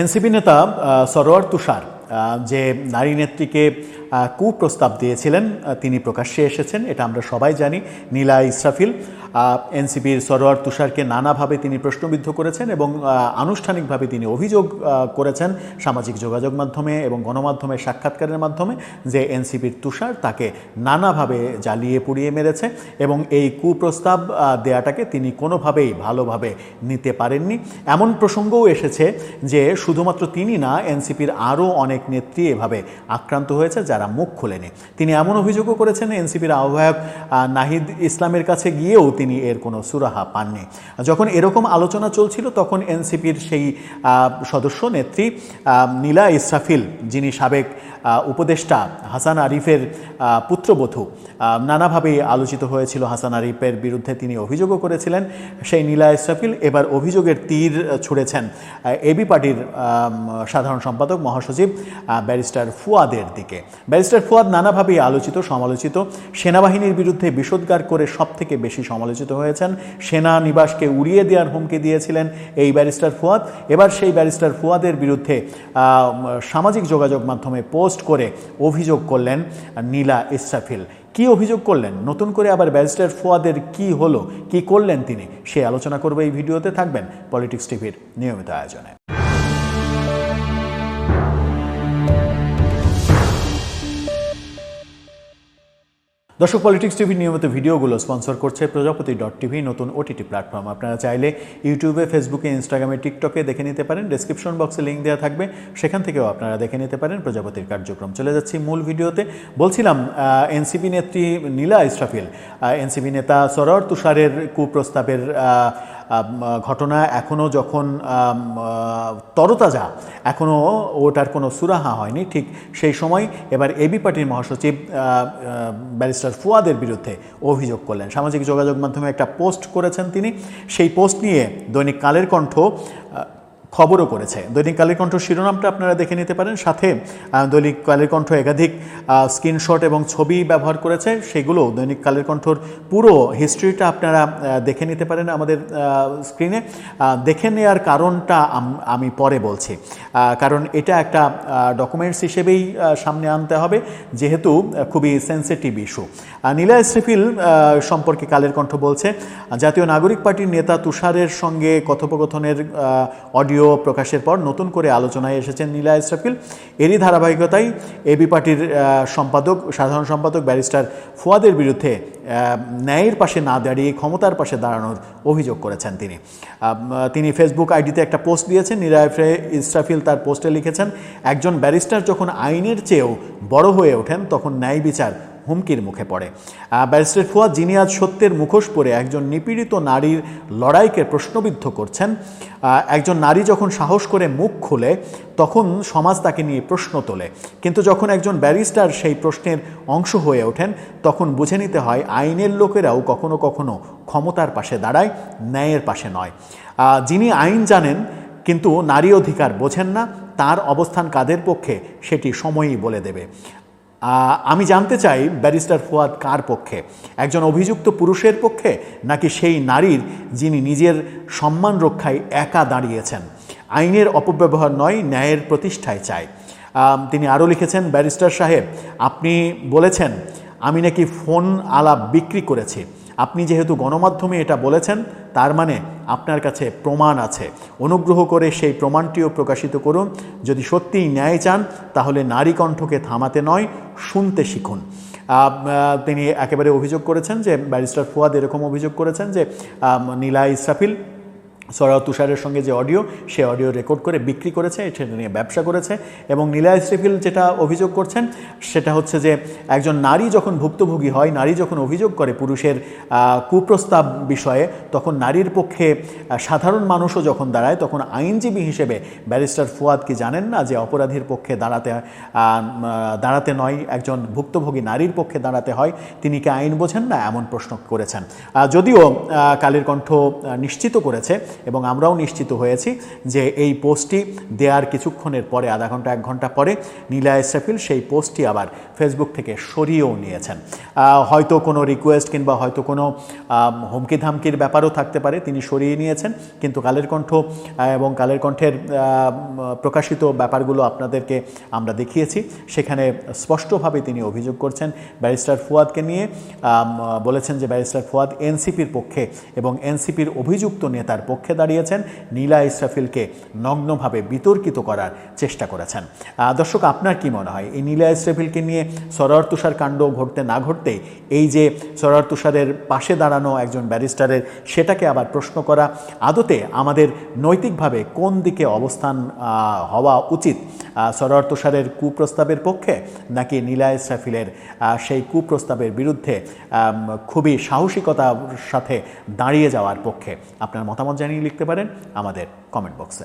NCP নেতা সরোয়ার তুষার যে নারী নেত্রীকে কুপ্রস্তাব দিয়েছিলেন তিনি প্রকাশ্যে এসেছেন, এটা আমরা সবাই জানি, নীলা ইসরাফিল। এনসিপির সরোয়ার তুষারকে নানাভাবে তিনি প্রশ্নবিদ্ধ করেছেন এবং আনুষ্ঠানিকভাবে তিনি অভিযোগ করেছেন সামাজিক যোগাযোগ মাধ্যমে এবং গণমাধ্যমে সাক্ষাৎকারের মাধ্যমে যে এনসিপির তুষার তাকে নানাভাবে জ্বালিয়ে পুড়িয়ে মেরেছে এবং এই কুপ্রস্তাব দেয়াটাকে তিনি কোনোভাবেই ভালোভাবে নিতে পারেননি। এমন প্রসঙ্গও এসেছে যে শুধুমাত্র তিনি না, এনসিপির আরও অনেক নেত্রী এভাবে আক্রান্ত হয়েছে যারা মুখ খোলেনি। তিনি এমন অভিযোগও করেছেন এনসিপির আহ্বায়ক নাহিদ ইসলামের কাছে গিয়েও তিনি এর কোনো সুরাহা পাননি। যখন এরকম আলোচনা চলছিল, তখন এনসিপির সেই সদস্য নেত্রী নীলা ইসরাফিল, যিনি সাবেক উপদেষ্টা হাসান আরিফের পুত্রবধূ নানাভাবে আলোচিত হয়েছিল হাসান আরিফের বিরুদ্ধে তিনি অভিযোগও করেছিলেন। সেই নীলা ইসরাফিল এবার অভিযোগের তীর ছুড়েছেন এবি পার্টির সাধারণ সম্পাদক, মহাসচিব ব্যারিস্টার ফুয়াদের দিকে। ব্যারিস্টার ফুয়াদ নানাভাবেই আলোচিত, সমালোচিত, সেনাবাহিনীর বিরুদ্ধে বিষোদ্গার করে সব থেকে বেশি সমালোচিত হয়েছেন। সেনা নিবাসকে উড়িয়ে দেওয়ার হুমকি দিয়েছিলেন এই ব্যারিস্টার ফুয়াদ। এবার সেই ব্যারিস্টার ফুয়াদের বিরুদ্ধে সামাজিক যোগাযোগ মাধ্যমে পোস্ট করে অভিযোগ করলেন নীলা ইসরাফিল। কি অভিযোগ করলেন? নতুন করে আবার ব্যারিস্টার ফুয়াদের কি হলো? কি করলেন তিনি? সে আলোচনা করবে এই ভিডিওতে। থাকবেন পলিটিক্স টিভির নিয়মিত আয়োজনে। দর্শক পলিটিক্স টিভির নিয়মিত ভিডিওগুলো স্পন্সর করছে প্রজাপতি ডট টিভি নতুন ওটিটি প্ল্যাটফর্ম আপনারা চাইলে ইউটিউবে ফেসবুকে ইনস্টাগ্রামে টিকটকে দেখে নিতে পারেন। ডেসক্রিপশন বক্সে লিঙ্ক দেওয়া থাকবে। সেখান থেকেও আপনারা দেখে নিতে পারেন প্রজাপতির কার্যক্রম। চলে যাচ্ছি মূল ভিডিওতে। বলছিলাম এনসিপি নেত্রী নীলা ইসরাফিল। এনসিপি নেতা সরর তুষারের কুপ্রস্তাবের ঘটনা এখনও যখন তরতাজা এখনও ওটার কোনো সুরাহা হয়নি। ঠিক সেই সময় এবার এবি পার্টির মহাসচিব ব্যারিস্টার ফুয়াদের বিরুদ্ধে অভিযোগ করলেন। সামাজিক যোগাযোগ মাধ্যমে একটা পোস্ট করেছেন তিনি। সেই পোস্ট নিয়ে দৈনিক কালের কণ্ঠ খবরও করেছে। দৈনিক কালের কণ্ঠ শিরোনামটা আপনারা দেখে নিতে পারেন। সাথে দৈনিক কালের কণ্ঠ একাধিক স্ক্রিনশট এবং ছবি ব্যবহার করেছে। সেগুলো দৈনিক কালের কণ্ঠর পুরো হিস্ট্রিটা আপনারা দেখে নিতে পারেন আমাদের স্ক্রিনে দেখে নেওয়ার কারণটা আমি পরে বলছি। কারণ এটা একটা ডকুমেন্টস হিসেবেই সামনে আনতে হবে। যেহেতু খুবই সেন্সিটিভ ইস্যু নীলা ইসরিফিল সম্পর্কে কালের কণ্ঠ বলছে জাতীয় নাগরিক পার্টির নেতা তুষারের সঙ্গে কথোপকথনের অডিও প্রকাশের পর নতুন করে আলোচনায় এসেছেন নীলা ইসরাফিল। এরই ধারাবাহিকতায় এবি পার্টির সম্পাদক, সাধারণ সম্পাদক ব্যারিস্টার ফুয়াদের বিরুদ্ধে ন্যায়ের পাশে না দাঁড়িয়ে ক্ষমতার পাশে দাঁড়ানোর অভিযোগ করেছেন তিনি। তিনি ফেসবুক আইডিতে একটা পোস্ট দিয়েছেন, নীলা ইসরাফিল তার পোস্টে লিখেছেন, একজন ব্যারিস্টার যখন আইনের চেয়েও বড় হয়ে ওঠেন, তখন ন্যায় বিচার হুমকির মুখে পড়ে। ব্যারিস্টার ফুয়াদ, যিনি আজ সত্যের মুখোশ পরে একজন নিপীড়িত নারীর লড়াইকে প্রশ্নবিদ্ধ করছেন একজন নারী যখন সাহস করে মুখ খোলে, তখন সমাজ তাকে নিয়ে প্রশ্ন তোলে। কিন্তু যখন একজন ব্যারিস্টার সেই প্রশ্নের অংশ হয়ে ওঠেন, তখন বুঝে নিতে হয় আইনের লোকেরাও কখনো কখনো ক্ষমতার পাশে দাঁড়ায়, ন্যায়ের পাশে নয়। যিনি আইন জানেন, কিন্তু নারী অধিকার বোঝেন না, তার অবস্থান কাদের পক্ষে, সেটি সময়ই বলে দেবে। আমি জানতে চাই ব্যারিস্টার ফুয়াদ কার পক্ষে? একজন অভিযুক্ত পুরুষের পক্ষে নাকি সেই নারীর যিনি নিজের সম্মান রক্ষায় একা দাঁড়িয়েছেন? আইনের অপব্যবহার নয়, ন্যায়ের প্রতিষ্ঠায় চায় তিনি আরও লিখেছেন, ব্যারিস্টার সাহেব, আপনি বলেছেন, আমি নাকি ফোন আলাপ বিক্রি করেছি। আপনি যেহেতু গণমাধ্যমে এটা বলেছেন, তার মানে আপনার কাছে প্রমাণ আছে। অনুগ্রহ করে সেই প্রমাণটিও প্রকাশিত করুন। যদি সত্যিই ন্যায় চান, তাহলে নারী কণ্ঠকে থামাতে নয়, শুনতে শিখুন। তিনি একেবারে অভিযোগ করেছেন যে ব্যারিস্টার ফুয়াদ এরকম অভিযোগ করেছেন যে নীলা ইসরাফিল সরা তুষারের সঙ্গে যে অডিও, সে অডিও রেকর্ড করে বিক্রি করেছে সেটা নিয়ে ব্যবসা করেছে। এবং নীলা ইসরিফিল যেটা অভিযোগ করছেন, সেটা হচ্ছে যে একজন নারী যখন ভুক্তভোগী হয়, নারী যখন অভিযোগ করে পুরুষের কুপ্রস্তাব বিষয়ে, তখন নারীর পক্ষে সাধারণ মানুষও যখন দাঁড়ায়, তখন আইনজীবী হিসেবে ব্যারিস্টার ফুয়াদ কি জানেন না যে অপরাধীর পক্ষে দাঁড়াতে দাঁড়াতে নয়, একজন ভুক্তভোগী নারীর পক্ষে দাঁড়াতে হয়, তিনি কি আইন বোঝেন না? এমন প্রশ্ন করেছেন। যদিও কালের কণ্ঠ নিশ্চিত করেছে এবং আমরাও নিশ্চিত হয়েছি যে এই পোস্টটি দেওয়ার কিছুক্ষণের পরে, আধা ঘণ্টা, এক ঘণ্টা পরে নীলা ইসরাফিল সেই পোস্টটি আবার ফেসবুক থেকে সরিয়েও নিয়েছেন। হয়তো কোনো রিকোয়েস্ট কিংবা হয়তো কোনো হুমকি ধামকির ব্যাপারও থাকতে পারে, তিনি সরিয়ে নিয়েছেন। কিন্তু কালের কণ্ঠ এবং কালের কণ্ঠের প্রকাশিত ব্যাপারগুলো আপনাদেরকে আমরা দেখিয়েছি। সেখানে স্পষ্টভাবে তিনি অভিযোগ করছেন ব্যারিস্টার ফুয়াদকে নিয়ে। বলেছেন যে ব্যারিস্টার ফুয়াদ এনসিপির পক্ষে এবং এনসিপির অভিযুক্ত নেতার পক্ষে দাঁড়িয়েছেন নীলা ইসরাফিলকে নগ্নভাবে বিতর্কিত করার চেষ্টা করেছেন। দর্শক, আপনার কি মনে হয়? এই নীলা ইসরাফিলকে নিয়ে সরার তুষার কাণ্ড ঘটতে না ঘটতেই এই যে সরার তুষারের পাশে দাঁড়ানো একজন ব্যারিস্টারের সেটাকে আবার প্রশ্ন করা, আদতে আমাদের নৈতিকভাবে কোন দিকে অবস্থান হওয়া উচিত? সরোয়ার তুষারের কুপ্রস্তাবের পক্ষে নাকি নীলা ইসরাফিলের সেই কুপ্রস্তাবের বিরুদ্ধে খুবই সাহসিকতার সাথে দাঁড়িয়ে যাওয়ার পক্ষে। আপনার মতামত জানিয়ে লিখতে পারেন আমাদের কমেন্ট বক্সে